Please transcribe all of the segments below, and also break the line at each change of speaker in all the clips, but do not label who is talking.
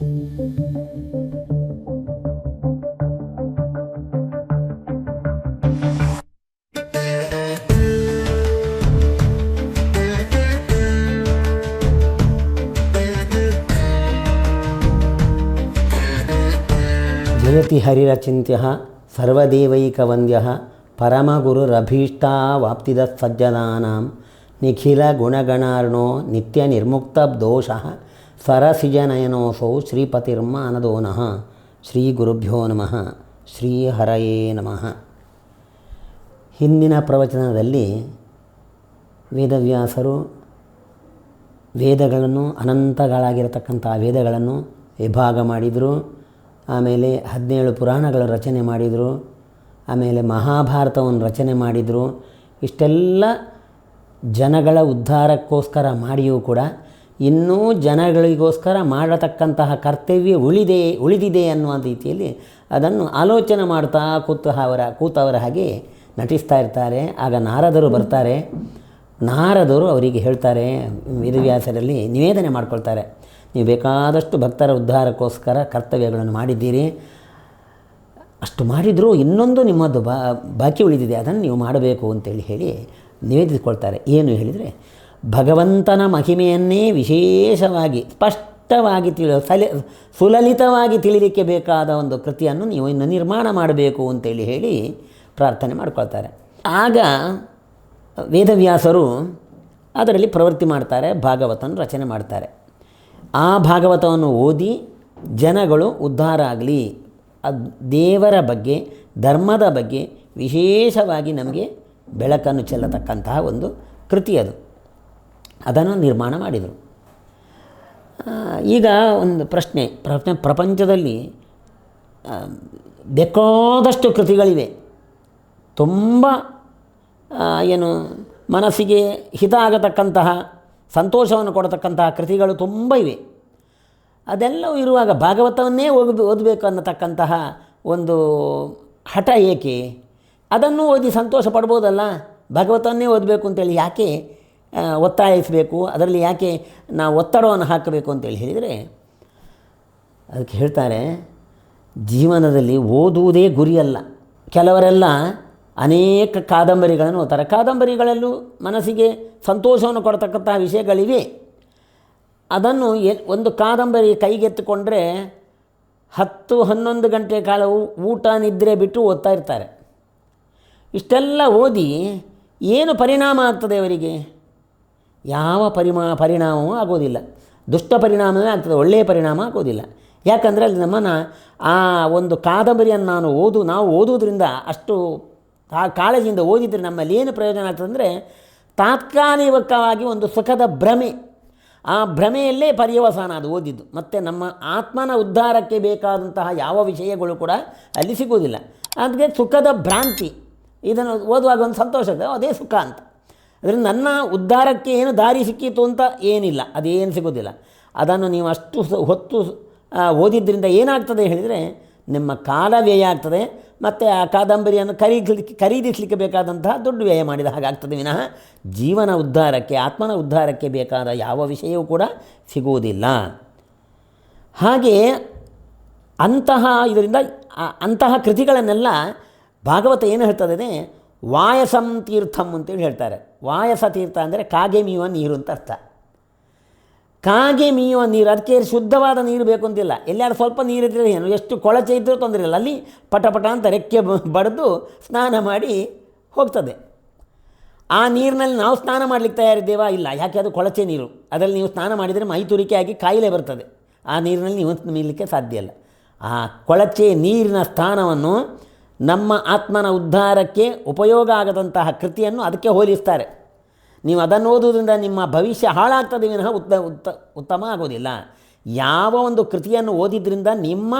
ಜಯತಿ ಹರಿರಚಿತ್ಯ ಸರ್ವದೇವೈಕವಂದ್ಯ ಪರಮಗುರುರಭೀಷ್ಟಾವಾಪ್ತಿದ ಸಜ್ಜನಾ ನಿಖಿಲ ಗುಣಗಣಾರ್ಣೋ ನಿತ್ಯ ನಿರ್ಮುಕ್ತ ದೋಷ ಸರಸಿಜನಯನೋಸೌ ಶ್ರೀಪತಿರ್ಮಾನದೋನಃ ಶ್ರೀ ಗುರುಭ್ಯೋ ನಮಃ. ಶ್ರೀ ಹರಯೇ ನಮಃ. ಹಿಂದಿನ ಪ್ರವಚನದಲ್ಲಿ ವೇದವ್ಯಾಸರು ವೇದಗಳನ್ನು ಅನಂತಗಳಾಗಿರತಕ್ಕಂಥ ವೇದಗಳನ್ನು ವಿಭಾಗ ಮಾಡಿದರು. ಆಮೇಲೆ ಹದಿನೇಳು ಪುರಾಣಗಳ ರಚನೆ ಮಾಡಿದರು. ಆಮೇಲೆ ಮಹಾಭಾರತವನ್ನು ರಚನೆ ಮಾಡಿದರು. ಇಷ್ಟೆಲ್ಲ ಜನಗಳ ಉದ್ಧಾರಕ್ಕೋಸ್ಕರ ಮಾಡಿಯೂ ಕೂಡ ಇನ್ನೂ ಜನಗಳಿಗೋಸ್ಕರ ಮಾಡತಕ್ಕಂತಹ ಕರ್ತವ್ಯ ಉಳಿದೆ, ಉಳಿದಿದೆ ಅನ್ನುವ ರೀತಿಯಲ್ಲಿ ಅದನ್ನು ಆಲೋಚನೆ ಮಾಡ್ತಾ ಕೂತ ಅವರ, ಕೂತವರ ಹಾಗೆ ನಟಿಸ್ತಾ ಇರ್ತಾರೆ. ಆಗ ನಾರದರು ಬರ್ತಾರೆ. ನಾರದರು ಅವರಿಗೆ ಹೇಳ್ತಾರೆ ವೇದವ್ಯಾಸರಲ್ಲಿ ನಿವೇದನೆ ಮಾಡ್ಕೊಳ್ತಾರೆ. ನೀವು ಬೇಕಾದಷ್ಟು ಭಕ್ತರ ಉದ್ಧಾರಕ್ಕೋಸ್ಕರ ಕರ್ತವ್ಯಗಳನ್ನು ಮಾಡಿದ್ದೀರಿ. ಅಷ್ಟು ಮಾಡಿದರೂ ಇನ್ನೊಂದು ನಿಮ್ಮದು ಬಾಕಿ ಉಳಿದಿದೆ. ಅದನ್ನು ನೀವು ಮಾಡಬೇಕು ಅಂತೇಳಿ ಹೇಳಿ ನಿವೇದಿಸಿಕೊಳ್ತಾರೆ. ಏನು ಹೇಳಿದರೆ ಭಗವಂತನ ಮಹಿಮೆಯನ್ನೇ ವಿಶೇಷವಾಗಿ ಸ್ಪಷ್ಟವಾಗಿ ತಿಳಿ ಸಲ ಸುಲಲಿತವಾಗಿ ತಿಳಿಲಿಕ್ಕೆ ಬೇಕಾದ ಒಂದು ಕೃತಿಯನ್ನು ನೀವು ಇನ್ನು ನಿರ್ಮಾಣ ಮಾಡಬೇಕು ಅಂತೇಳಿ ಹೇಳಿ ಪ್ರಾರ್ಥನೆ ಮಾಡಿಕೊಳ್ತಾರೆ. ಆಗ ವೇದವ್ಯಾಸರು ಅದರಲ್ಲಿ ಪ್ರವೃತ್ತಿ ಮಾಡ್ತಾರೆ ಭಾಗವತನ ರಚನೆ ಮಾಡ್ತಾರೆ. ಆ ಭಾಗವತವನ್ನು ಓದಿ ಜನಗಳು ಉದ್ಧಾರ ಆಗಲಿ. ಅದು ದೇವರ ಬಗ್ಗೆ, ಧರ್ಮದ ಬಗ್ಗೆ ವಿಶೇಷವಾಗಿ ನಮಗೆ ಬೆಳಕನ್ನು ಚೆಲ್ಲತಕ್ಕಂತಹ ಒಂದು ಕೃತಿ ಅದು. ಅದನ್ನು ನಿರ್ಮಾಣ ಮಾಡಿದರು. ಈಗ ಒಂದು ಪ್ರಶ್ನೆ ಪ್ರಶ್ನೆ ಪ್ರಪಂಚದಲ್ಲಿ ಬೇಕಾದಷ್ಟು ಕೃತಿಗಳಿವೆ. ತುಂಬ ಏನು ಮನಸ್ಸಿಗೆ ಹಿತ ಆಗತಕ್ಕಂತಹ, ಸಂತೋಷವನ್ನು ಕೊಡತಕ್ಕಂತಹ ಕೃತಿಗಳು ತುಂಬ ಇವೆ. ಅದೆಲ್ಲವೂ ಇರುವಾಗ ಭಾಗವತವನ್ನೇ ಓದ ಓದಬೇಕು ಅನ್ನತಕ್ಕಂತಹ ಒಂದು ಹಠ ಏಕೆ? ಅದನ್ನು ಓದಿ ಸಂತೋಷ ಪಡ್ಬೋದಲ್ಲ? ಭಾಗವತವನ್ನೇ ಓದಬೇಕು ಅಂತೇಳಿ ಯಾಕೆ ಒತ್ತಾಯಿಸಬೇಕು. ಅದರಲ್ಲಿ ಯಾಕೆ ನಾವು ಒತ್ತಡವನ್ನು ಹಾಕಬೇಕು ಅಂತೇಳಿ ಹೇಳಿದರೆ, ಅದಕ್ಕೆ ಹೇಳ್ತಾರೆ, ಜೀವನದಲ್ಲಿ ಓದುವುದೇ ಗುರಿಯಲ್ಲ. ಕೆಲವರೆಲ್ಲ ಅನೇಕ ಕಾದಂಬರಿಗಳನ್ನು ಓದ್ತಾರೆ. ಕಾದಂಬರಿಗಳಲ್ಲೂ ಮನಸ್ಸಿಗೆ ಸಂತೋಷವನ್ನು ಕೊಡ್ತಕ್ಕಂತಹ ವಿಷಯಗಳಿವೆ. ಅದನ್ನು ಒಂದು ಕಾದಂಬರಿ ಕೈಗೆತ್ತಿಕೊಂಡ್ರೆ ಹತ್ತು ಹನ್ನೊಂದು ಗಂಟೆ ಕಾಲ ಊಟ ನಿದ್ರೆ ಬಿಟ್ಟು ಓದ್ತಾ ಇರ್ತಾರೆ. ಇಷ್ಟೆಲ್ಲ ಓದಿ ಏನು ಪರಿಣಾಮ ಆಗ್ತದೆ ಅವರಿಗೆ? ಯಾವ ಪರಿಮಾ, ಪರಿಣಾಮವೂ ಆಗೋದಿಲ್ಲ. ದುಷ್ಟ ಪರಿಣಾಮವೇ ಆಗ್ತದೆ, ಒಳ್ಳೆಯ ಪರಿಣಾಮ ಆಗೋದಿಲ್ಲ. ಯಾಕಂದರೆ ಅಲ್ಲಿ ನಮ್ಮನ್ನು ಆ ಒಂದು ಕಾದಂಬರಿಯನ್ನು ನಾನು ಓದು, ನಾವು ಓದುವುದರಿಂದ ಅಷ್ಟು ಆ ಕಾಳಜಿಯಿಂದ ಓದಿದರೆ ನಮ್ಮಲ್ಲಿ ಏನು ಪ್ರಯೋಜನ ಆಗ್ತದೆ ಅಂದರೆ ತಾತ್ಕಾಲಿಕವಾಗಿ ಒಂದು ಸುಖದ ಭ್ರಮೆ. ಆ ಭ್ರಮೆಯಲ್ಲೇ ಪರ್ಯವಸಾನ ಅದು ಓದಿದ್ದು. ಮತ್ತು ನಮ್ಮ ಆತ್ಮನ ಉದ್ಧಾರಕ್ಕೆ ಬೇಕಾದಂತಹ ಯಾವ ವಿಷಯಗಳು ಕೂಡ ಅಲ್ಲಿ ಸಿಗುವುದಿಲ್ಲ. ಅದಕ್ಕೆ ಸುಖದ ಭ್ರಾಂತಿ. ಇದನ್ನು ಓದುವಾಗ ಒಂದು ಸಂತೋಷ ಅದೇ ಸುಖ ಅಂತ. ಅದರಿಂದ ನನ್ನ ಉದ್ಧಾರಕ್ಕೆ ಏನು ದಾರಿ ಸಿಕ್ಕಿತು ಅಂತ ಏನಿಲ್ಲ, ಅದೇನು ಸಿಗೋದಿಲ್ಲ. ಅದನ್ನು ನೀವು ಅಷ್ಟು ಹೊತ್ತು ಓದಿದ್ದರಿಂದ ಏನಾಗ್ತದೆ ಹೇಳಿದರೆ ನಿಮ್ಮ ಕಾಲ ವ್ಯಯ ಆಗ್ತದೆ, ಮತ್ತು ಆ ಕಾದಂಬರಿಯನ್ನು ಖರೀದಿಸಲಿಕ್ಕೆ ಖರೀದಿಸಲಿಕ್ಕೆ ಬೇಕಾದಂತಹ ದೊಡ್ಡ ವ್ಯಯ ಮಾಡಿದ ಹಾಗಾಗ್ತದೆ. ವಿನಃ ಜೀವನ ಉದ್ಧಾರಕ್ಕೆ, ಆತ್ಮನ ಉದ್ಧಾರಕ್ಕೆ ಬೇಕಾದ ಯಾವ ವಿಷಯವೂ ಕೂಡ ಸಿಗುವುದಿಲ್ಲ ಹಾಗೆ ಅಂತಹ ಇದರಿಂದ ಅಂತಹ ಕೃತಿಗಳನ್ನೆಲ್ಲ ಭಾಗವತ ಏನು ಹೇಳ್ತದೆ ವಾಯಸಂ ತೀರ್ಥಂ ಅಂತೇಳಿ ಹೇಳ್ತಾರೆ. ವಾಯಸ ತೀರ್ಥ ಅಂದರೆ ಕಾಗೆ ಮೀಯುವ ನೀರು ಅಂತ ಅರ್ಥ. ಕಾಗೆ ಮೀಯುವ ನೀರು, ಅದಕ್ಕೆ ಶುದ್ಧವಾದ ನೀರು ಬೇಕು ಅಂತಿಲ್ಲ. ಎಲ್ಲಾದ್ರೂ ಸ್ವಲ್ಪ ನೀರಿದ್ದರೆ ಏನು? ಎಷ್ಟು ಕೊಳಚೆ ಇದ್ದರೂ ತೊಂದರೆ ಇಲ್ಲ. ಅಲ್ಲಿ ಪಟಪಟ ಪಟ ಅಂತ ರೆಕ್ಕೆ ಬಡಿದು ಸ್ನಾನ ಮಾಡಿ ಹೋಗ್ತದೆ. ಆ ನೀರಿನಲ್ಲಿ ನಾವು ಸ್ನಾನ ಮಾಡಲಿಕ್ಕೆ ತಯಾರಿದ್ದೇವಾ? ಇಲ್ಲ. ಯಾಕೆ? ಅದು ಕೊಳಚೆ ನೀರು. ಅದರಲ್ಲಿ ನೀವು ಸ್ನಾನ ಮಾಡಿದರೆ ಮೈ ತುರಿಕೆ ಆಗಿ ಕಾಯಿಲೆ ಬರ್ತದೆ. ಆ ನೀರಿನಲ್ಲಿ ನೀವು ಮೀಯಲಿಕ್ಕೆ ಸಾಧ್ಯ ಇಲ್ಲ. ಆ ಕೊಳಚೆ ನೀರಿನ ಸ್ಥಾನವನ್ನು ನಮ್ಮ ಆತ್ಮನ ಉದ್ಧಾರಕ್ಕೆ ಉಪಯೋಗ ಆಗದಂತಹ ಕೃತಿಯನ್ನು ಅದಕ್ಕೆ ಹೋಲಿಸ್ತಾರೆ. ನೀವು ಅದನ್ನು ಓದುವುದರಿಂದ ನಿಮ್ಮ ಭವಿಷ್ಯ ಹಾಳಾಗ್ತದೆ ವಿನಃ ಉತ್ತ ಉತ್ತ ಉತ್ತಮ ಆಗೋದಿಲ್ಲ. ಯಾವ ಒಂದು ಕೃತಿಯನ್ನು ಓದಿದ್ರಿಂದ ನಿಮ್ಮ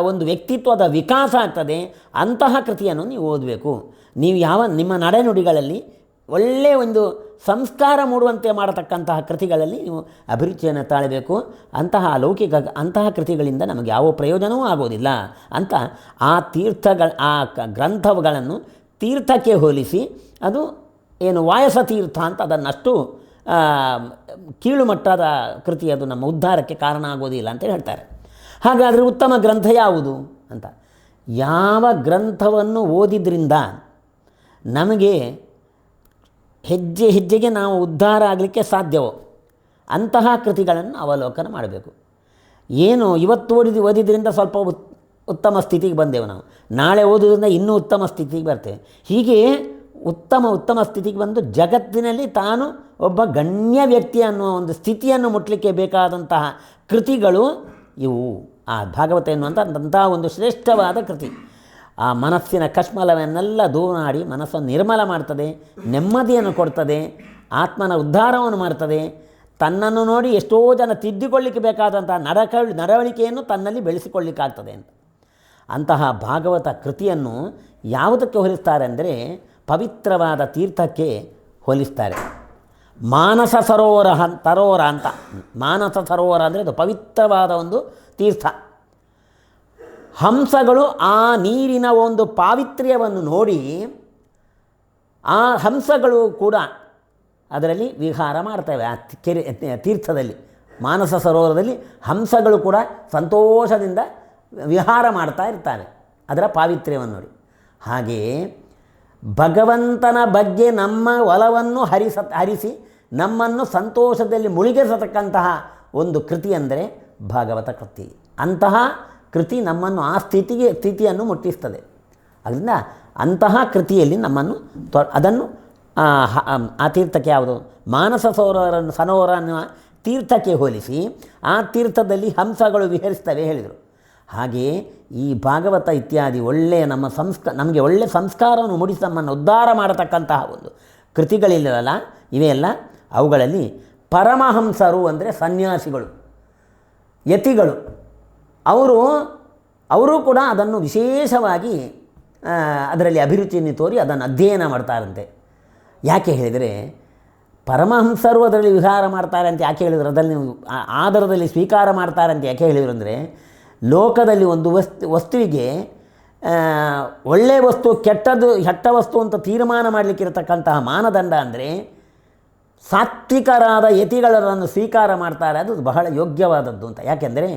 ಒಂದು ವ್ಯಕ್ತಿತ್ವದ ವಿಕಾಸ ಆಗ್ತದೆ ಅಂತಹ ಕೃತಿಯನ್ನು ನೀವು ಓದಬೇಕು. ನೀವು ಯಾವ, ನಿಮ್ಮ ನಡೆನುಡಿಗಳಲ್ಲಿ ಒಳ್ಳೆಯ ಒಂದು ಸಂಸ್ಕಾರ ಮೂಡುವಂತೆ ಮಾಡತಕ್ಕಂತಹ ಕೃತಿಗಳಲ್ಲಿ ನೀವು ಅಭಿರುಚಿಯನ್ನು ತಾಳಬೇಕು. ಅಂತಹ ಅಲೌಕಿಕ, ಅಂತಹ ಕೃತಿಗಳಿಂದ ನಮಗೆ ಯಾವ ಪ್ರಯೋಜನವೂ ಆಗೋದಿಲ್ಲ. ಅಂತ ಆ ತೀರ್ಥಗಳ, ಆ ಗ್ರಂಥಗಳನ್ನು ತೀರ್ಥಕ್ಕೆ ಹೋಲಿಸಿ, ಅದು ಏನು ವಾಯಸ ತೀರ್ಥ ಅಂತ ಅದನ್ನಷ್ಟು ಕೀಳುಮಟ್ಟದ ಕೀಳು ಮಟ್ಟದ ಕೃತಿ ಅದು ನಮ್ಮ ಉದ್ಧಾರಕ್ಕೆ ಕಾರಣ ಆಗೋದಿಲ್ಲ ಅಂತ ಹೇಳ್ತಾರೆ. ಹಾಗಾದರೆ ಉತ್ತಮ ಗ್ರಂಥ ಯಾವುದು ಅಂತ. ಯಾವ ಗ್ರಂಥವನ್ನು ಓದಿದ್ರಿಂದ ನಮಗೆ ಹೆಜ್ಜೆ ಹೆಜ್ಜೆಗೆ ನಾವು ಉದ್ಧಾರ ಆಗಲಿಕ್ಕೆ ಸಾಧ್ಯವೋ? ಅಂತಹ ಕೃತಿಗಳನ್ನು ಅವಲೋಕನ ಮಾಡಬೇಕು. ಏನು, ಇವತ್ತು ಓದಿದ, ಓದಿದ್ರಿಂದ ಸ್ವಲ್ಪ ಉತ್, ಉತ್ತಮ ಸ್ಥಿತಿಗೆ ಬಂದೆವು ನಾವು. ನಾಳೆ ಓದೋದ್ರಿಂದ ಇನ್ನೂ ಉತ್ತಮ ಸ್ಥಿತಿಗೆ ಬರ್ತೇವೆ. ಹೀಗೆ ಉತ್ತಮ ಉತ್ತಮ ಸ್ಥಿತಿಗೆ ಬಂದು ಜಗತ್ತಿನಲ್ಲಿ ತಾನು ಒಬ್ಬ ಗಣ್ಯ ವ್ಯಕ್ತಿ ಅನ್ನುವ ಒಂದು ಸ್ಥಿತಿಯನ್ನು ಮುಟ್ಟಲಿಕ್ಕೆ ಬೇಕಾದಂತಹ ಕೃತಿಗಳು ಇವು. ಆ ಭಾಗವತ ಎನ್ನುವಂಥ ಒಂದು ಶ್ರೇಷ್ಠವಾದ ಕೃತಿ. ಆ ಮನಸ್ಸಿನ ಕಷ್ಮಲವನ್ನೆಲ್ಲ ದೂರ ಮಾಡಿ ಮನಸ್ಸನ್ನು ನಿರ್ಮಲ ಮಾಡ್ತದೆ, ನೆಮ್ಮದಿಯನ್ನು ಕೊಡ್ತದೆ, ಆತ್ಮನ ಉದ್ಧಾರವನ್ನು ಮಾಡ್ತದೆ. ತನ್ನನ್ನು ನೋಡಿ ಎಷ್ಟೋ ಜನ ತಿದ್ದಿಕೊಳ್ಳಿಕ್ಕೆ ಬೇಕಾದಂತಹ ನಡಕ ನಡವಳಿಕೆಯನ್ನು ತನ್ನಲ್ಲಿ ಬೆಳೆಸಿಕೊಳ್ಳಿಕ್ಕಾಗ್ತದೆ ಅಂತ. ಅಂತಹ ಭಾಗವತ ಕೃತಿಯನ್ನು ಯಾವುದಕ್ಕೆ ಹೋಲಿಸ್ತಾರೆ ಅಂದರೆ ಪವಿತ್ರವಾದ ತೀರ್ಥಕ್ಕೆ ಹೋಲಿಸ್ತಾರೆ. ಮಾನಸ ಸರೋವರ ಸರೋವರ ಅಂತ. ಮಾನಸ ಸರೋವರ ಅಂದರೆ ಅದು ಪವಿತ್ರವಾದ ಒಂದು ತೀರ್ಥ. ಹಂಸಗಳು ಆ ನೀರಿನ ಒಂದು ಪಾವಿತ್ರ್ಯವನ್ನು ನೋಡಿ ಆ ಹಂಸಗಳು ಕೂಡ ಅದರಲ್ಲಿ ವಿಹಾರ ಮಾಡ್ತವೆ. ಆ ಕೆರೆ ತೀರ್ಥದಲ್ಲಿ, ಮಾನಸ ಸರೋವರದಲ್ಲಿ ಹಂಸಗಳು ಕೂಡ ಸಂತೋಷದಿಂದ ವಿಹಾರ ಮಾಡ್ತಾ ಇರ್ತಾರೆ ಅದರ ಪಾವಿತ್ರ್ಯವನ್ನು ನೋಡಿ. ಹಾಗೆಯೇ ಭಗವಂತನ ಬಗ್ಗೆ ನಮ್ಮ ಒಲವನ್ನು ಹರಿಸ, ಹರಿಸಿ ನಮ್ಮನ್ನು ಸಂತೋಷದಲ್ಲಿ ಮುಳುಗಿಸತಕ್ಕಂತಹ ಒಂದು ಕೃತಿ ಅಂದರೆ ಭಾಗವತ ಕೃತಿ. ಅಂತಹ ಕೃತಿ ನಮ್ಮನ್ನು ಆ ಸ್ಥಿತಿಗೆ ಸ್ಥಿತಿಯನ್ನು ಮುಟ್ಟಿಸ್ತದೆ. ಅದರಿಂದ ಅಂತಹ ಕೃತಿಯಲ್ಲಿ ನಮ್ಮನ್ನು ಅದನ್ನು ಆ, ಆ ತೀರ್ಥಕ್ಕೆ ಯಾವುದು? ಮಾನಸ ಸರೋವರ ಸರೋವರ ಅನ್ನುವ ತೀರ್ಥಕ್ಕೆ ಹೋಲಿಸಿ ಆ ತೀರ್ಥದಲ್ಲಿ ಹಂಸಗಳು ವಿಹರಿಸ್ತವೆ ಹೇಳಿದರು. ಹಾಗೆಯೇ ಈ ಭಾಗವತ ಇತ್ಯಾದಿ ಒಳ್ಳೆಯ ನಮ್ಮ ಸಂಸ್ಕ ನಮಗೆ ಒಳ್ಳೆಯ ಸಂಸ್ಕಾರವನ್ನು ಮೂಡಿಸಿ ನಮ್ಮನ್ನು ಉದ್ಧಾರ ಮಾಡತಕ್ಕಂತಹ ಒಂದು ಕೃತಿಗಳಿಲ್ಲವಲ್ಲ ಇವೆಲ್ಲ ಅವುಗಳಲ್ಲಿ ಪರಮಹಂಸರು ಅಂದರೆ ಸನ್ಯಾಸಿಗಳು ಯತಿಗಳು. ಅವರು ಅವರು ಕೂಡ ಅದನ್ನು ವಿಶೇಷವಾಗಿ ಅದರಲ್ಲಿ ಅಭಿರುಚಿಯನ್ನು ತೋರಿ ಅದನ್ನು ಅಧ್ಯಯನ ಮಾಡ್ತಾರಂತೆ. ಯಾಕೆ ಹೇಳಿದರೆ, ಪರಮಹಂಸರು ಅದರಲ್ಲಿ ವಿಹಾರ ಮಾಡ್ತಾರೆ ಅಂತ ಯಾಕೆ ಹೇಳಿದರು, ಅದರಲ್ಲಿ ಆಧಾರದಲ್ಲಿ ಸ್ವೀಕಾರ ಮಾಡ್ತಾರೆ ಅಂತ ಯಾಕೆ ಹೇಳಿದರು ಅಂದರೆ, ಲೋಕದಲ್ಲಿ ಒಂದು ವಸ್ತು, ವಸ್ತುವಿಗೆ ಒಳ್ಳೆಯ ವಸ್ತು, ಕೆಟ್ಟದ್ದು, ಕೆಟ್ಟ ವಸ್ತು ಅಂತ ತೀರ್ಮಾನ ಮಾಡಲಿಕ್ಕಿರತಕ್ಕಂತಹ ಮಾನದಂಡ ಅಂದರೆ, ಸಾತ್ವಿಕರಾದ ಯತಿಗಳನ್ನು ಸ್ವೀಕಾರ ಮಾಡ್ತಾರೆ, ಅದು ಬಹಳ ಯೋಗ್ಯವಾದದ್ದು ಅಂತ. ಯಾಕೆಂದರೆ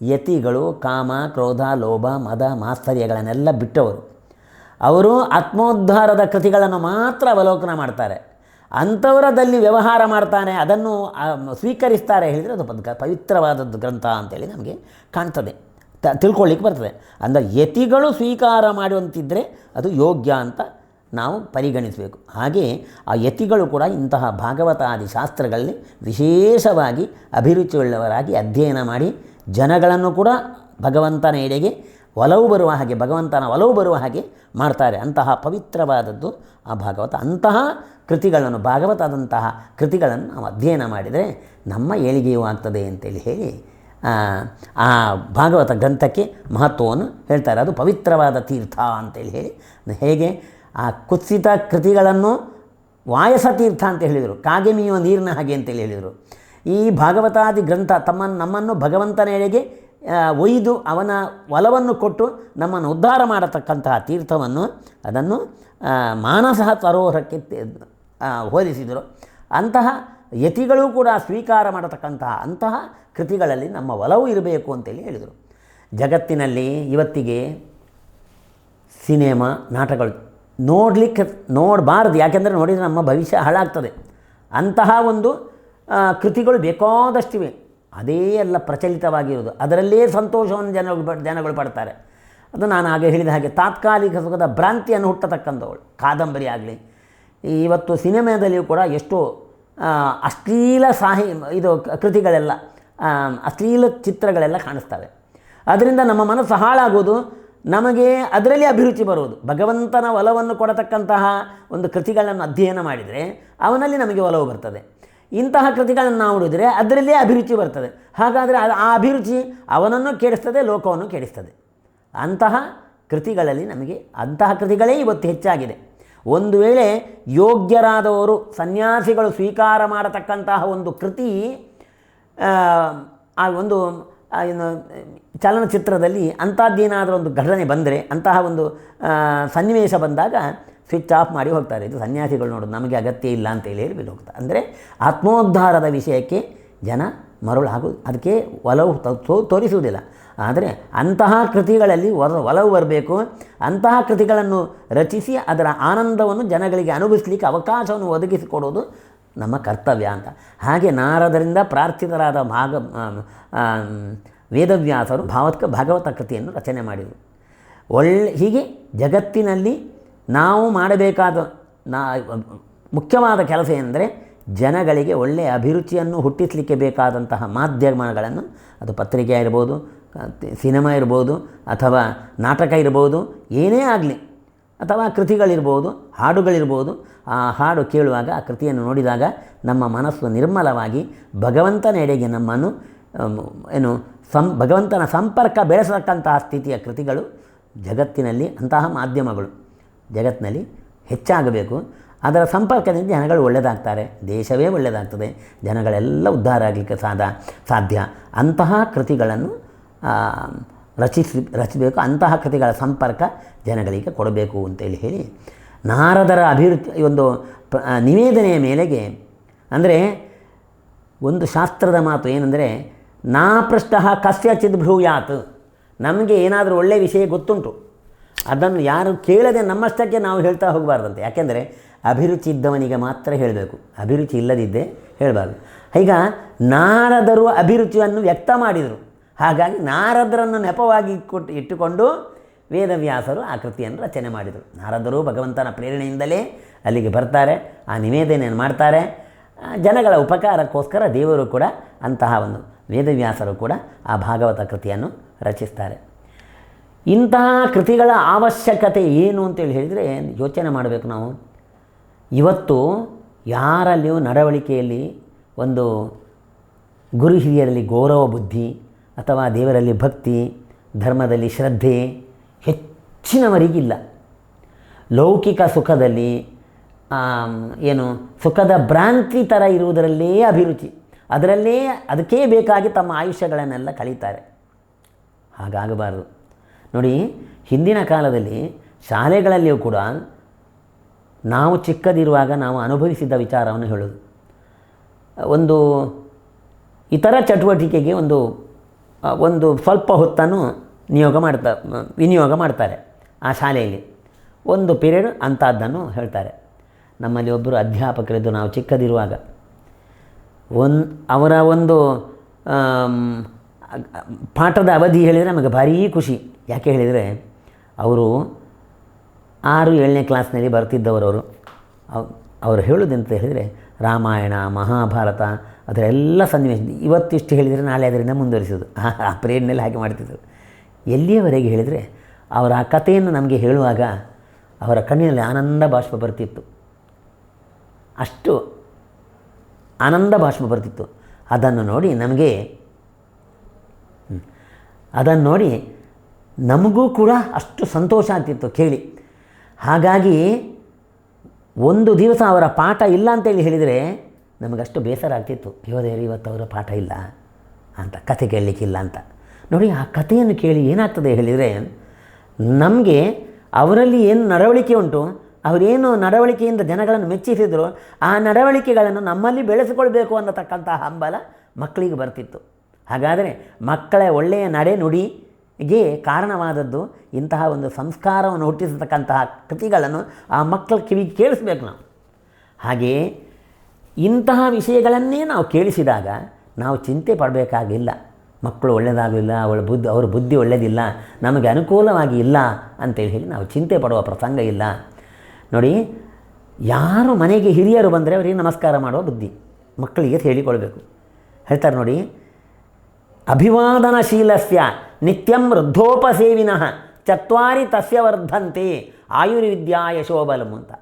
ಯತಿಗಳು, ಕಾಮ, ಕ್ರೋಧ, ಲೋಭ, ಮದ, ಮಾಸ್ತರ್ಯಗಳನ್ನೆಲ್ಲ ಬಿಟ್ಟವರು. ಅವರು ಆತ್ಮೋದ್ಧಾರದ ಕೃತಿಗಳನ್ನು ಮಾತ್ರ ಅವಲೋಕನ ಮಾಡ್ತಾರೆ. ಅಂಥವರದಲ್ಲಿ ವ್ಯವಹಾರ ಮಾಡ್ತಾನೆ, ಅದನ್ನು ಸ್ವೀಕರಿಸ್ತಾರೆ ಹೇಳಿದರೆ ಅದು ಪದ್ಕ, ಪವಿತ್ರವಾದದ್ದು ಗ್ರಂಥ ಅಂತೇಳಿ ನಮಗೆ ಕಾಣ್ತದೆ. ತ ತಿಳ್ಕೊಳ್ಳಿಕ್ಕೆ ಬರ್ತದೆ. ಅಂದರೆ ಯತಿಗಳು ಸ್ವೀಕಾರ ಮಾಡುವಂತಿದ್ದರೆ ಅದು ಯೋಗ್ಯ ಅಂತ ನಾವು ಪರಿಗಣಿಸಬೇಕು. ಹಾಗೆ ಆ ಯತಿಗಳು ಕೂಡ ಇಂತಹ ಭಾಗವತಾದಿ ಶಾಸ್ತ್ರಗಳಲ್ಲಿ ವಿಶೇಷವಾಗಿ ಅಭಿರುಚಿಯುಳ್ಳವರಾಗಿ ಅಧ್ಯಯನ ಮಾಡಿ ಜನಗಳನ್ನು ಕೂಡ ಭಗವಂತನ ಎಡೆಗೆ ಒಲವು ಬರುವ ಹಾಗೆ, ಭಗವಂತನ ಒಲವು ಬರುವ ಹಾಗೆ ಮಾಡ್ತಾರೆ. ಅಂತಹ ಪವಿತ್ರವಾದದ್ದು ಆ ಭಾಗವತ. ಅಂತಹ ಕೃತಿಗಳನ್ನು, ಭಾಗವತದಂತಹ ಕೃತಿಗಳನ್ನು ನಾವು ಅಧ್ಯಯನ ಮಾಡಿದರೆ ನಮ್ಮ ಏಳಿಗೆಯೂ ಆಗ್ತದೆ ಅಂತೇಳಿ ಹೇಳಿ, ಆ ಭಾಗವತ ಗ್ರಂಥಕ್ಕೆ ಮಹತ್ವವನ್ನು ಹೇಳ್ತಾರೆ. ಅದು ಪವಿತ್ರವಾದ ತೀರ್ಥ ಅಂತೇಳಿ ಹೇಳಿ ಹೇಗೆ ಆ ಕುತ್ಸಿತ ಕೃತಿಗಳನ್ನು ವಾಯಸತೀರ್ಥ ಅಂತ ಹೇಳಿದರು. ಕಾಗೆ ಮೀಯುವ ನೀರಿನ ಹಾಗೆ ಅಂತೇಳಿ ಹೇಳಿದರು. ಈ ಭಾಗವತಾದಿ ಗ್ರಂಥ ತಮ್ಮನ್ನು ನಮ್ಮನ್ನು ಭಗವಂತನೆಡೆಗೆ ಒಯ್ದು ಅವನ ಒಲವನ್ನು ಕೊಟ್ಟು ನಮ್ಮನ್ನು ಉದ್ಧಾರ ಮಾಡತಕ್ಕಂತಹ ತೀರ್ಥವನ್ನು ಅದನ್ನು ಮಾನಸ ಸರೋವರಕ್ಕೆ ಹೋಲಿಸಿದರು. ಅಂತಹ ಯತಿಗಳು ಕೂಡ ಸ್ವೀಕಾರ ಮಾಡತಕ್ಕಂತಹ ಅಂತಹ ಕೃತಿಗಳಲ್ಲಿ ನಮ್ಮ ಒಲವು ಇರಬೇಕು ಅಂತೇಳಿ ಹೇಳಿದರು. ಜಗತ್ತಿನಲ್ಲಿ ಇವತ್ತಿಗೆ ಸಿನಿಮಾ ನಾಟಕಗಳು ನೋಡಲಿಕ್ಕೆ, ನೋಡಬಾರ್ದು. ಯಾಕೆಂದರೆ ನೋಡಿದರೆ ನಮ್ಮ ಭವಿಷ್ಯ ಹಾಳಾಗ್ತದೆ. ಅಂತಹ ಒಂದು ಕೃತಿಗಳು ಬೇಕಾದಷ್ಟಿವೆ. ಅದೇ ಎಲ್ಲ ಪ್ರಚಲಿತವಾಗಿರೋದು. ಅದರಲ್ಲೇ ಸಂತೋಷವನ್ನು ಜನಗಳು ಜನಗಳು ಪಡ್ತಾರೆ. ಅದು ನಾನು ಆಗ ಹೇಳಿದ ಹಾಗೆ, ತಾತ್ಕಾಲಿಕ ಸುಖದ ಭ್ರಾಂತಿಯನ್ನು ಹುಟ್ಟತಕ್ಕಂಥವಳು. ಕಾದಂಬರಿ ಆಗಲಿ. ಇವತ್ತು ಸಿನಿಮಾದಲ್ಲಿಯೂ ಕೂಡ ಎಷ್ಟು ಅಶ್ಲೀಲ ಸಾಹಿ, ಇದು ಕೃತಿಗಳೆಲ್ಲ ಅಶ್ಲೀಲ ಚಿತ್ರಗಳೆಲ್ಲ ಕಾಣಿಸ್ತವೆ. ಅದರಿಂದ ನಮ್ಮ ಮನಸ್ಸು ಹಾಳಾಗೋದು ನಮಗೆ ಅದರಲ್ಲಿ ಅಭಿರುಚಿ ಬರುವುದು. ಭಗವಂತನ ಒಲವನ್ನು ಕೊಡತಕ್ಕಂತಹ ಒಂದು ಕೃತಿಗಳನ್ನು ಅಧ್ಯಯನ ಮಾಡಿದರೆ ಅವನಲ್ಲಿ ನಮಗೆ ಒಲವು ಬರ್ತದೆ. ಇಂತಹ ಕೃತಿಗಳನ್ನು ನಾವು ನೋಡಿದರೆ ಅದರಲ್ಲೇ ಅಭಿರುಚಿ ಬರ್ತದೆ. ಹಾಗಾದರೆ ಆ- ಅಭಿರುಚಿ ಅವನನ್ನು ಕೆಡಿಸ್ತದೆ ಲೋಕವನ್ನು ಕೆಡಿಸ್ತದೆ. ಅಂತಹ ಕೃತಿಗಳಲ್ಲಿ ನಮಗೆ ಅಂತಹ ಕೃತಿಗಳೇ ಇವತ್ತು ಹೆಚ್ಚಾಗಿದೆ. ಒಂದು ವೇಳೆ ಯೋಗ್ಯರಾದವರು ಸನ್ಯಾಸಿಗಳು ಸ್ವೀಕಾರ ಮಾಡತಕ್ಕಂತಹ ಒಂದು ಕೃತಿ ಆ, ಒಂದು ಏನು, ಚಲನಚಿತ್ರದಲ್ಲಿ ಅಂಥದ್ದೇನಾದರೂ ಒಂದು ಘಟನೆ ಬಂದರೆ, ಅಂತಹ ಒಂದು ಸನ್ನಿವೇಶ ಬಂದಾಗ ಸ್ವಿಚ್ ಆಫ್ ಮಾಡಿ ಹೋಗ್ತಾರೆ. ಇದು ಸನ್ಯಾಸಿಗಳು ನೋಡೋದು, ನಮಗೆ ಅಗತ್ಯ ಇಲ್ಲ ಅಂತೇಳಿ ಹೇಳಿ ಬಿಟ್ಟು ಹೋಗ್ತಾರೆ ಅಂದರೆ ಆತ್ಮೋದ್ಧಾರದ ವಿಷಯಕ್ಕೆ ಜನ ಮರಳು ಹಾಗೂ ಅದಕ್ಕೆ ಒಲವು ತೋರಿಸುವುದಿಲ್ಲ. ಆದರೆ ಅಂತಹ ಕೃತಿಗಳಲ್ಲಿ ಒಲ ಒಲವು ಬರಬೇಕು, ಅಂತಹ ಕೃತಿಗಳನ್ನು ರಚಿಸಿ ಅದರ ಆನಂದವನ್ನು ಜನಗಳಿಗೆ ಅನುಭವಿಸಲಿಕ್ಕೆ ಅವಕಾಶವನ್ನು ಒದಗಿಸಿಕೊಡುವುದು ನಮ್ಮ ಕರ್ತವ್ಯ ಅಂತ. ಹಾಗೆ ನಾರದರಿಂದ ಪ್ರಾರ್ಥಿತರಾದ ಭಾಗ ವೇದವ್ಯಾಸರು ಭಾವತ್ಕ ಭಾಗವತ ಕೃತಿಯನ್ನು ರಚನೆ ಮಾಡಿದರು. ಒಳ್ಳೆ, ಹೀಗೆ ಜಗತ್ತಿನಲ್ಲಿ ನಾವು ಮಾಡಬೇಕಾದ, ನಾ, ಮುಖ್ಯವಾದ ಕೆಲಸ ಎಂದರೆ ಜನಗಳಿಗೆ ಒಳ್ಳೆಯ ಅಭಿರುಚಿಯನ್ನು ಹುಟ್ಟಿಸಲಿಕ್ಕೆ ಬೇಕಾದಂತಹ ಮಾಧ್ಯಮಗಳನ್ನು, ಅದು ಪತ್ರಿಕೆ ಇರ್ಬೋದು ಸಿನಿಮಾ ಇರ್ಬೋದು, ಅಥವಾ ನಾಟಕ ಇರ್ಬೋದು, ಏನೇ ಆಗಲಿ ಅಥವಾ ಕೃತಿಗಳಿರ್ಬೋದು, ಹಾಡುಗಳಿರ್ಬೋದು, ಆ ಹಾಡು ಕೇಳುವಾಗ ಆ ಕೃತಿಯನ್ನು ನೋಡಿದಾಗ ನಮ್ಮ ಮನಸ್ಸು ನಿರ್ಮಲವಾಗಿ ಭಗವಂತನೆಡೆಗೆ ನಮ್ಮನ್ನು ಏನು, ಸಂ, ಭಗವಂತನ ಸಂಪರ್ಕ ಬೆಳೆಸತಕ್ಕಂತಹ ಸ್ಥಿತಿಯ ಕೃತಿಗಳು ಜಗತ್ತಿನಲ್ಲಿ ಅಂತಹ ಮಾಧ್ಯಮಗಳು. ಜಗತ್ತಿನಲ್ಲಿ ಹೆಚ್ಚಾಗಬೇಕು. ಅದರ ಸಂಪರ್ಕದಿಂದ ಜನಗಳು ಒಳ್ಳೆಯದಾಗ್ತಾರೆ ದೇಶವೇ ಒಳ್ಳೆಯದಾಗ್ತದೆ ಜನಗಳೆಲ್ಲ ಉದ್ಧಾರ ಆಗಲಿಕ್ಕೆ ಸಾಧ ಸಾಧ್ಯ. ಅಂತಹ ಕೃತಿಗಳನ್ನು ರಚಿಸಿ ರಚಿಸಬೇಕು, ಅಂತಹ ಕೃತಿಗಳ ಸಂಪರ್ಕ ಜನಗಳಿಗೆ ಕೊಡಬೇಕು ಅಂತೇಳಿ ಹೇಳಿ ನಾರದರ ಅಭಿವೃದ್ಧಿ ಒಂದು ನಿವೇದನೆಯ ಮೇಲೆಗೆ ಅಂದರೆ ಒಂದು ಶಾಸ್ತ್ರದ ಮಾತು ಏನಂದರೆ, ನಾ ಪೃಷ್ಟ ಕಸ್ಯ ಭ್ರೂಯಾತ್. ನಮಗೆ ಏನಾದರೂ ಒಳ್ಳೆಯ ವಿಷಯ ಗೊತ್ತುಂಟು. ಅದನ್ನು ಯಾರು ಕೇಳದೆ ನಮ್ಮಷ್ಟಕ್ಕೆ ನಾವು ಹೇಳ್ತಾ ಹೋಗಬಾರ್ದಂತೆ. ಯಾಕೆಂದರೆ ಅಭಿರುಚಿ ಇದ್ದವನಿಗೆ ಮಾತ್ರ ಹೇಳಬೇಕು. ಅಭಿರುಚಿ ಇಲ್ಲದಿದ್ದೇ ಹೇಳಬಾರ್ದು. ಈಗ ನಾರದರು ಅಭಿರುಚಿಯನ್ನು ವ್ಯಕ್ತ ಮಾಡಿದರು. ಹಾಗಾಗಿ ನಾರದರನ್ನು ನೆಪವಾಗಿ ಕೊಟ್ಟು ಇಟ್ಟುಕೊಂಡು ವೇದವ್ಯಾಸರು ಆ ಕೃತಿಯನ್ನು ರಚನೆ ಮಾಡಿದರು. ನಾರದರು ಭಗವಂತನ ಪ್ರೇರಣೆಯಿಂದಲೇ ಅಲ್ಲಿಗೆ ಬರ್ತಾರೆ, ಆ ನಿವೇದನೆಯನ್ನು ಮಾಡ್ತಾರೆ. ಜನಗಳ ಉಪಕಾರಕ್ಕೋಸ್ಕರ ದೇವರು ಕೂಡ ಅಂತಹ ಒಂದು ವೇದವ್ಯಾಸರು ಕೂಡ ಆ ಭಾಗವತ ಕೃತಿಯನ್ನು ರಚಿಸ್ತಾರೆ. ಇಂತಹ ಕೃತಿಗಳ ಅವಶ್ಯಕತೆ ಏನು ಅಂತೇಳಿ ಹೇಳಿದರೆ ಯೋಚನೆ ಮಾಡಬೇಕು ನಾವು. ಇವತ್ತು ಯಾರಲ್ಲಿಯೂ ನಡವಳಿಕೆಯಲ್ಲಿ ಒಂದು ಗುರು ಹಿರಿಯರಲ್ಲಿ ಗೌರವ ಬುದ್ಧಿ ಅಥವಾ ದೇವರಲ್ಲಿ ಭಕ್ತಿ, ಧರ್ಮದಲ್ಲಿ ಶ್ರದ್ಧೆ ಹೆಚ್ಚಿನವರಿಗಿಲ್ಲ. ಲೌಕಿಕ ಸುಖದಲ್ಲಿ ಏನು, ಸುಖದ ಭ್ರಾಂತಿ ಥರ ಇರುವುದರಲ್ಲೇ ಅಭಿರುಚಿ. ಅದರಲ್ಲೇ ಅದಕ್ಕೇ ಬೇಕಾಗಿ ತಮ್ಮ ಆಯುಷ್ಯಗಳನ್ನೆಲ್ಲ ಕಳೀತಾರೆ. ಹಾಗಾಗಬಾರದು. ನೋಡಿ, ಹಿಂದಿನ ಕಾಲದಲ್ಲಿ ಶಾಲೆಗಳಲ್ಲಿಯೂ ಕೂಡ ನಾವು ಚಿಕ್ಕದಿರುವಾಗ ನಾವು ಅನುಭವಿಸಿದ್ದ ವಿಚಾರವನ್ನು ಹೇಳೋದು. ಒಂದು ಇತರ ಚಟುವಟಿಕೆಗೆ ಒಂದು ಒಂದು ಸ್ವಲ್ಪ ಹೊತ್ತನ್ನು ನಿಯೋಗ ಮಾಡ್ತಾ, ವಿನಿಯೋಗ ಮಾಡ್ತಾರೆ ಆ ಶಾಲೆಯಲ್ಲಿ. ಒಂದು ಪೀರಿಯಡ್ ಅಂಥದ್ದನ್ನು ಹೇಳ್ತಾರೆ. ನಮ್ಮಲ್ಲಿ ಒಬ್ಬರು ಅಧ್ಯಾಪಕರಿದ್ದು ನಾವು ಚಿಕ್ಕದಿರುವಾಗ. ಒನ್, ಅವರ ಒಂದು ಪಾಠದ ಅವಧಿ ಹೇಳಿದರೆ ನಮಗೆ ಭಾರೀ ಖುಷಿ. ಯಾಕೆ ಹೇಳಿದರೆ, ಅವರು ಆರು, ಏಳನೇ ಕ್ಲಾಸ್ನಲ್ಲಿ ಬರ್ತಿದ್ದವರು ಅವರು. ಅವ್- ಅವರು ಹೇಳೋದಂತ ಹೇಳಿದರೆ, ರಾಮಾಯಣ, ಮಹಾಭಾರತ ಅದರೆಲ್ಲ ಸನ್ನಿವೇಶ. ಇವತ್ತಿಷ್ಟು ಹೇಳಿದರೆ ನಾಳೆ ಅದರಿಂದ ಮುಂದುವರಿಸೋದು ಆ ಪ್ರೇರಣೆಯಲ್ಲಿ ಹಾಗೆ ಮಾಡ್ತಿದ್ದರು ಎಲ್ಲಿಯವರೆಗೆ ಹೇಳಿದರೆ ಅವರ ಆ ಕಥೆಯನ್ನು ನಮಗೆ ಹೇಳುವಾಗ ಅವರ ಕಣ್ಣಿನಲ್ಲಿ ಆನಂದ ಬಾಷ್ಪ ಬರ್ತಿತ್ತು. ಅಷ್ಟು ಆನಂದ ಭಾಷ್ಮ ಬರ್ತಿತ್ತು. ಅದನ್ನು ನೋಡಿ ನಮಗೆ. ಅದನ್ನು ನೋಡಿ ನಮಗೂ ಕೂಡ ಅಷ್ಟು ಸಂತೋಷ ಆಗ್ತಿತ್ತು ಕೇಳಿ. ಹಾಗಾಗಿ ಒಂದು ದಿವಸ ಅವರ ಪಾಠ ಇಲ್ಲ ಅಂತೇಳಿ ಹೇಳಿದರೆ ನಮಗಷ್ಟು ಬೇಸರ ಆಗ್ತಿತ್ತು. ಯೋಧೇರಿ ಇವತ್ತು ಅವರ ಪಾಠ ಇಲ್ಲ ಅಂತ, ಕಥೆ ಕೇಳಲಿಕ್ಕಿಲ್ಲ ಅಂತ. ನೋಡಿ, ಆ ಕಥೆಯನ್ನು ಕೇಳಿ ಏನಾಗ್ತದೆ ಹೇಳಿದರೆ, ನಮಗೆ ಅವರಲ್ಲಿ ಏನು ನಡವಳಿಕೆ ಉಂಟು ಅವರೇನು ನಡವಳಿಕೆಯಿಂದ ಜನಗಳನ್ನು ಮೆಚ್ಚಿಸಿದ್ರು, ಆ ನಡವಳಿಕೆಗಳನ್ನು ನಮ್ಮಲ್ಲಿ ಬೆಳೆಸಿಕೊಳ್ಬೇಕು ಅನ್ನತಕ್ಕಂತಹ ಹಂಬಲ ಮಕ್ಕಳಿಗೆ ಬರ್ತಿತ್ತು. ಹಾಗಾದರೆ ಮಕ್ಕಳ ಒಳ್ಳೆಯ ನಡೆ ನುಡಿಗೆ ಕಾರಣವಾದದ್ದು ಇಂತಹ ಒಂದು ಸಂಸ್ಕಾರವನ್ನು ಹುಟ್ಟಿಸತಕ್ಕಂತಹ ಕೃತಿಗಳನ್ನು ಆ ಮಕ್ಕಳ ಕಿವಿಗೆ ಕೇಳಿಸ್ಬೇಕು ನಾವು. ಹಾಗೆಯೇ ಇಂತಹ ವಿಷಯಗಳನ್ನೇ ನಾವು ಕೇಳಿಸಿದಾಗ ನಾವು ಚಿಂತೆ ಪಡಬೇಕಾಗಿಲ್ಲ. ಮಕ್ಕಳು ಒಳ್ಳೆಯದಾಗಲಿಲ್ಲ ಅವಳ ಬುದ್ಧಿ, ಅವರ ಬುದ್ಧಿ ಒಳ್ಳೆಯದಿಲ್ಲ ನಮಗೆ ಅನುಕೂಲವಾಗಿ ಇಲ್ಲ ಅಂತೇಳಿ ಹೇಳಿ ನಾವು ಚಿಂತೆ ಪಡುವ ಪ್ರಸಂಗ ಇಲ್ಲ. ನೋಡಿ, ಯಾರು ಮನೆಗೆ ಹಿರಿಯರು ಬಂದರೆ ಅವರಿಗೆ ನಮಸ್ಕಾರ ಮಾಡುವ ಬುದ್ಧಿ. ಮಕ್ಕಳಿಗೆ ಹೇಳಿಕೊಳ್ಬೇಕು. ಹೇಳ್ತಾರೆ ನೋಡಿ, ಅಭಿವಾದನಶೀಲಸ್ಯ ನಿತ್ಯಂ ವೃದ್ಧೋಪಸೇವಿನಃ ಚತ್ವಾರಿ ತಸ್ಯ ವರ್ಧಂತೆ ಆಯುರ್ವಿದ್ಯಾ ಯಶೋಬಲಂ ಅಂತ.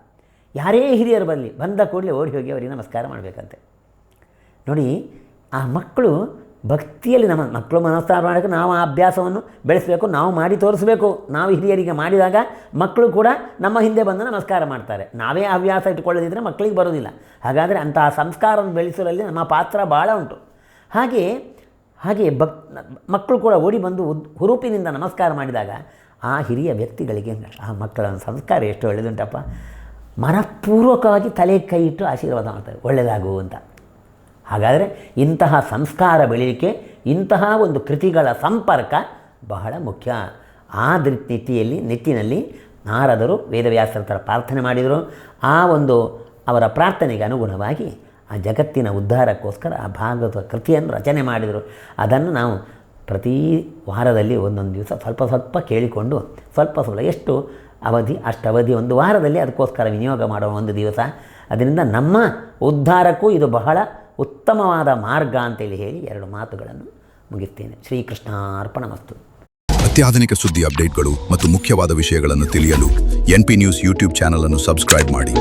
ಯಾರೇ ಹಿರಿಯರು ಬರಲಿ ಬಂದ ಕೂಡಲೇ ಓಡಿ ಹೋಗಿ ಅವರಿಗೆ ನಮಸ್ಕಾರ ಮಾಡಬೇಕಂತೆ. ನೋಡಿ, ಆ ಮಕ್ಕಳು ಭಕ್ತಿಯಲ್ಲಿ ನಮ್ಮ ಮಕ್ಕಳು ನಮಸ್ಕಾರ ಮಾಡೋಕ್ಕೆ ನಾವು ಆ ಅಭ್ಯಾಸವನ್ನು ಬೆಳೆಸಬೇಕು, ನಾವು ಮಾಡಿ ತೋರಿಸಬೇಕು. ನಾವು ಹಿರಿಯರಿಗೆ ಮಾಡಿದಾಗ ಮಕ್ಕಳು ಕೂಡ ನಮ್ಮ ಹಿಂದೆ ಬಂದು ನಮಸ್ಕಾರ ಮಾಡ್ತಾರೆ. ನಾವೇ ಹವ್ಯಾಸ ಇಟ್ಕೊಳ್ಳೋದಿದ್ದರೆ ಮಕ್ಕಳಿಗೆ ಬರೋದಿಲ್ಲ ಹಾಗಾದರೆ ಅಂತಹ ಸಂಸ್ಕಾರವನ್ನು ಬೆಳೆಸುವಲ್ಲಿ ನಮ್ಮ ಪಾತ್ರ ಭಾಳ ಉಂಟು. ಹಾಗೆ ಹಾಗೆ ಭಕ್, ಮಕ್ಕಳು ಕೂಡ ಓಡಿ ಬಂದು ಹುರುಪಿನಿಂದ ನಮಸ್ಕಾರ ಮಾಡಿದಾಗ ಆ ಹಿರಿಯ ವ್ಯಕ್ತಿಗಳಿಗೆ ಆ ಮಕ್ಕಳ ಸಂಸ್ಕಾರ ಎಷ್ಟು ಒಳ್ಳೆಯದುಂಟಪ್ಪ ಮನಃಪೂರ್ವಕವಾಗಿ ತಲೆ ಕೈ ಇಟ್ಟು ಆಶೀರ್ವಾದ ಮಾಡ್ತಾರೆ. ಒಳ್ಳೆಯದಾಗು ಅಂತ. ಹಾಗಾದರೆ ಇಂತಹ ಸಂಸ್ಕಾರ ಬೆಳೀಲಿಕ್ಕೆ ಇಂತಹ ಒಂದು ಕೃತಿಗಳ ಸಂಪರ್ಕ ಬಹಳ ಮುಖ್ಯ. ಆ ನಿಟ್ಟಿಯಲ್ಲಿ ನಿಟ್ಟಿನಲ್ಲಿ ನಾರದರು ವೇದವ್ಯಾಸರ ಥರ ಪ್ರಾರ್ಥನೆ ಮಾಡಿದರು. ಆ ಒಂದು ಅವರ ಪ್ರಾರ್ಥನೆಗೆ ಅನುಗುಣವಾಗಿ ಆ ಜಗತ್ತಿನ ಉದ್ಧಾರಕ್ಕೋಸ್ಕರ ಆ ಭಾಗವತ ಕೃತಿಯನ್ನು ರಚನೆ ಮಾಡಿದರು. ಅದನ್ನು ನಾವು ಪ್ರತಿ ವಾರದಲ್ಲಿ ಒಂದೊಂದು ದಿವಸ ಸ್ವಲ್ಪ ಸ್ವಲ್ಪ ಕೇಳಿಕೊಂಡು ಸ್ವಲ್ಪ ಸ್ವಲ್ಪ ಎಷ್ಟು ಅವಧಿ ಅಷ್ಟು ಅವಧಿ ಒಂದು ವಾರದಲ್ಲಿ ಅದಕ್ಕೋಸ್ಕರ ವಿನಿಯೋಗ ಮಾಡುವ ಒಂದು ದಿವಸ. ಅದರಿಂದ ನಮ್ಮ ಉದ್ಧಾರಕ್ಕೂ ಇದು ಬಹಳ ಉತ್ತಮವಾದ ಮಾರ್ಗ ಅಂತೇಳಿ ಹೇಳಿ ಎರಡು ಮಾತುಗಳನ್ನು ಮುಗಿಸ್ತೇನೆ. ಶ್ರೀಕೃಷ್ಣ ಅರ್ಪಣಮಸ್ತು
ಅತ್ಯಾಧುನಿಕ ಸುದ್ದಿ ಅಪ್ಡೇಟ್ಗಳು ಮತ್ತು ಮುಖ್ಯವಾದ ವಿಷಯಗಳನ್ನು ತಿಳಿಯಲು ಎನ್ಪಿ ನ್ಯೂಸ್ ಯೂಟ್ಯೂಬ್ ಚಾನಲ್ ಅನ್ನು ಸಬ್ಸ್ಕ್ರೈಬ್ ಮಾಡಿ.